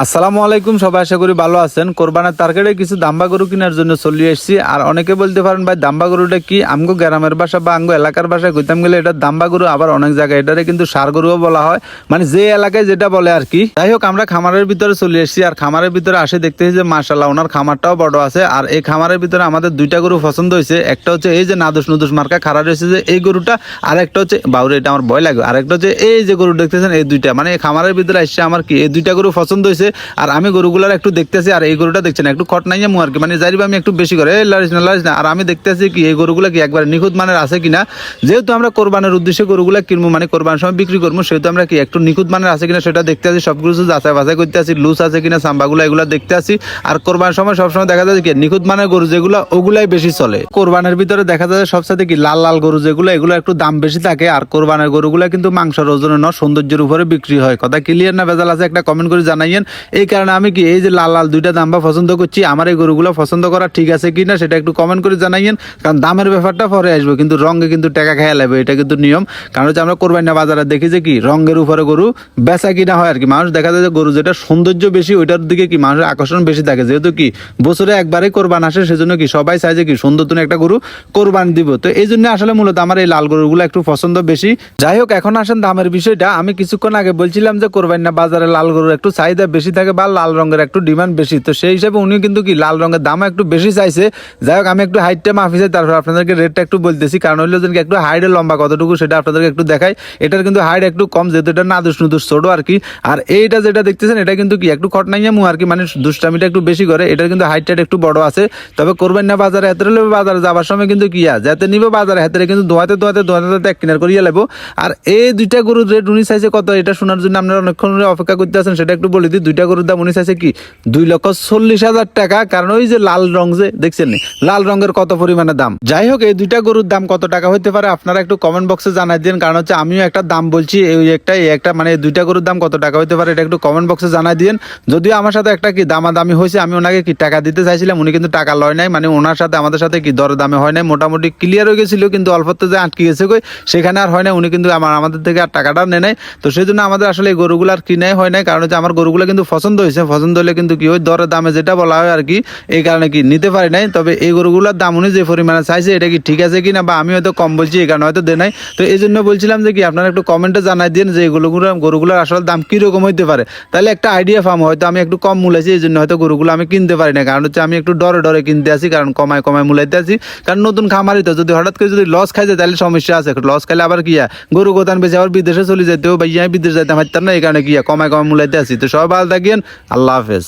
আসসালামু আলাইকুম, সবাই আশা করি ভালো আছেন। কোরবানের টার্গেটে কিছু দাম্বা গরু কেনার জন্য চলে এসেছি। আর অনেকে বলতে পারেন, ভাই, দাম্বা গরুটা কি? আমগো গ্রামের ভাষা বা আঙ্গো এলাকার ভাষায় কইতাম গেলে এটা দাম্বা গরু, আবার অনেক জায়গায় এটারে কিন্তু সার গরুও বলা হয়। মানে যে এলাকায় যেটা বলে আর কি। যাই হোক, আমরা খামারের ভিতরে চলে এসেছি। আর খামারের ভিতরে আসে দেখতেছি যে মার্শাল্লাহ ওনার খামারটাও বড় আছে। আর এই খামারের ভিতরে আমাদের দুইটা গরু পছন্দ হয়েছে। একটা হচ্ছে এই যে নাদুস নুদুস মার্কা খাড়া রয়েছে যে এই গরুটা, আর একটা হচ্ছে, বাউরে, এটা আমার ভয় লাগে। আর একটা হচ্ছে এই যে গরু দেখতেছেন, এই দুইটা। মানে খামারের ভিতরে আসছে আমার কি, এই দুইটা গরু পছন্দ হয়েছে? আর আমি গরুগুলার একটু দেখতেছি, আর এই গরুটা দেখছেন, একটু কট নাই মু আর কি মানে যাইবা আমি একটু বেশি করে লারিস না লারিস না, আর আমি দেখতেছি কি এই গরুগুলা কি একবার নিখুঁত মানের আছে কিনা? যেহেতু আমরা কোরবানের উদ্দেশ্যে গরুগুলা কিনবো মানে কোরবানের সময় বিক্রি করব, সেহেতু আমরা কি একটু নিখুঁত মানের আছে কিনা সেটা দেখতে আছি সব কিছু যাচাই বাছাই করতে আছি, লুজ আছে কিনা, সাম্বাগুলো এগুলো দেখতে আছি, আর কোরবানের সময় সবসময় দেখা যায় কি, নিখুঁত মানের গরু যেগুলো, ওগুলাই বেশি চলে। কোরবানের ভিতরে দেখা যায় সবসাথে কি, লাল লাল গরু যেগুলো, এগুলো একটু দাম বেশি থাকে, আর কোরবানের গরুগুলো কিন্তু মাংসের ওজনে ন সৌন্দর্যের উপরে বিক্রি হয়। কথা ক্লিয়ার না ভেজাল আছে? একটা কমেন্ট করে জানাইয়েন এই কারণে আমি কি এই যে লাল লাল দুইটা দাম বা পছন্দ করছি, আমার এই গরুগুলো পছন্দ করা ঠিক আছে কিনা সেটা একটু কমেন্ট করে জানাইয়েন, কারণ দামের ব্যাপারটা পরে আসবে। কিন্তু রঙে কিন্তু টাকা খেয়া লাগবে, এটা কিন্তু নিয়ম। কারণ হচ্ছে আমরা কোরবানি না বাজারে দেখি যে কি, রঙের উপরে গরু বেচা কিনা হয় আর কি। মানুষ দেখা যায় যে গরু যেটা সৌন্দর্য বেশি, ওইটার দিকে কি মানুষের আকর্ষণ বেশি থাকে। যেহেতু কি, বছরে একবারে কোরবান আসে, সেজন্য কি সবাই চায় যে কি সুন্দর তুমি একটা গরু কোরবান দিব। তো এই জন্য আসলে মূলত আমার এই লাল গরুগুলো একটু পছন্দ বেশি। যাই হোক, এখন আসেন দামের বিষয়টা। আমি কিছুক্ষণ আগে বলছিলাম যে কোরবানি না বাজারে লাল গরুর একটু চাহিদা বেশি। থাকে বা লাল রঙের একটু ডিমান্ড বেশি। তো সেই হিসাবে উনি কিন্তু কি লাল রঙের দাম একটু বেশি চাইছে। যাই হোক, আমি একটু হাইটটা মাফি চাই, তারপর আপনাদেরকে রেটটা একটু বলতেছি। কারণ হইল যে একটু হাইটের লম্বা কতটুকু সেটা আপনাদেরকে একটু দেখাই। এটার কিন্তু হাইট একটু কম, যেহেতু এটা না দুষ ছোট আর কি। আর এইটা যেটা দেখতেছেন, এটা কিন্তু কি একটু খটনাইয়া মু আর কি মানে দুষ্টামিটা একটু বেশি করে। এটার কিন্তু হাইটটা একটু বড় আছে। তবে করবেন না বাজারে হাতে লেবে বাজারে যাবার সময় কিন্তু কি যাতে নিবে বাজারে হাতে কিন্তু দোয়াতে দোয়াতে দোয়াতে দোয়াতে এক কিনার করিয়া লেবো আর এই দুইটা গরুর রেট উনি চাইছে কত, এটা শোনার জন্য আপনারা অনেকক্ষণ অপেক্ষা করতে আছেন, সেটা একটু বলে দিই দুইটা গরুর দাম উনি চাইছে কি? দুই লক্ষ চল্লিশ হাজার টাকা। কারণ ওই যে লাল রং যে দেখছেন নি, লাল রঙের কত পরিমাণে দাম? যাই হোক এই দুইটা গরুর দাম কত টাকা হতে পারে আপনারা একটু কমেন্ট বক্সে জানাই দিন। কারণ হচ্ছে আমিও একটা দাম বলছি এই একটা এই একটা মানে দুইটা গরুর দাম কত টাকা হতে পারে এটা একটু কমেন্ট বক্সে জানাই দিন। যদিও আমার সাথে একটা কি দামাদামি হয়েছে আমি ওনাকে কি টাকা দিতে চাইছিলাম উনি কিন্তু টাকা লয় নাই। মানে ওনার সাথে আমাদের সাথে কি দর দামে হয় নাই মোটামুটি ক্লিয়ার হয়ে গেছিল কিন্তু অল্পতে যে আটকে গেছে কই সেখানে আর হয় না উনি কিন্তু আমার আমাদের থেকে আর টাকাটা নেয় নাই। তো সেই জন্য আমাদের আসলে এই গরুগুলো আর কিনাই হয় নাই। কারণ হচ্ছে আমার গরুগুলো কিন্তু পছন্দ হয়েছে, পছন্দ হলে কিন্তু কি ওই দরের দামে যেটা বলা হয় আর কি, এই কারণে কি নিতে পারি নাই। তবে এই গরুগুলোর দাম উনি যে পরিমাণে চাইছে, এটা কি ঠিক আছে কি না বা আমি হয়তো কম বলছি, এই কারণে হয়তো দে নাই। তো এই জন্য বলছিলাম যে কি, আপনারা একটু কমেন্টে জানাই দিন যে এগুলোগুলো গরুগুলোর আসলে দাম কীরকম হইতে পারে। তাহলে একটা আইডিয়া ফার্ম হয়তো আমি একটু কম মূলাইছি, এই জন্য হয়তো গরুগুলো আমি কিনতে পারি না কারণ হচ্ছে আমি একটু ডরে ডরে কিনতে আসি, কারণ কমায় কমায় মূলাইতে আসি। কারণ নতুন খামারি তো, যদি হঠাৎ করে যদি লস খাই যায়, তাহলে সমস্যা আছে। লস খাইলে আবার কি গরু গোদান বেশি আবার বিদেশে চলে যেতেও ভাইয়া বিদেশ যাইতে পারতাম না, এই কারণে কি? কমায় কমায় মূলাইতে আসি। তো সবাই ভালো থাকেন আল্লাহ হাফেজ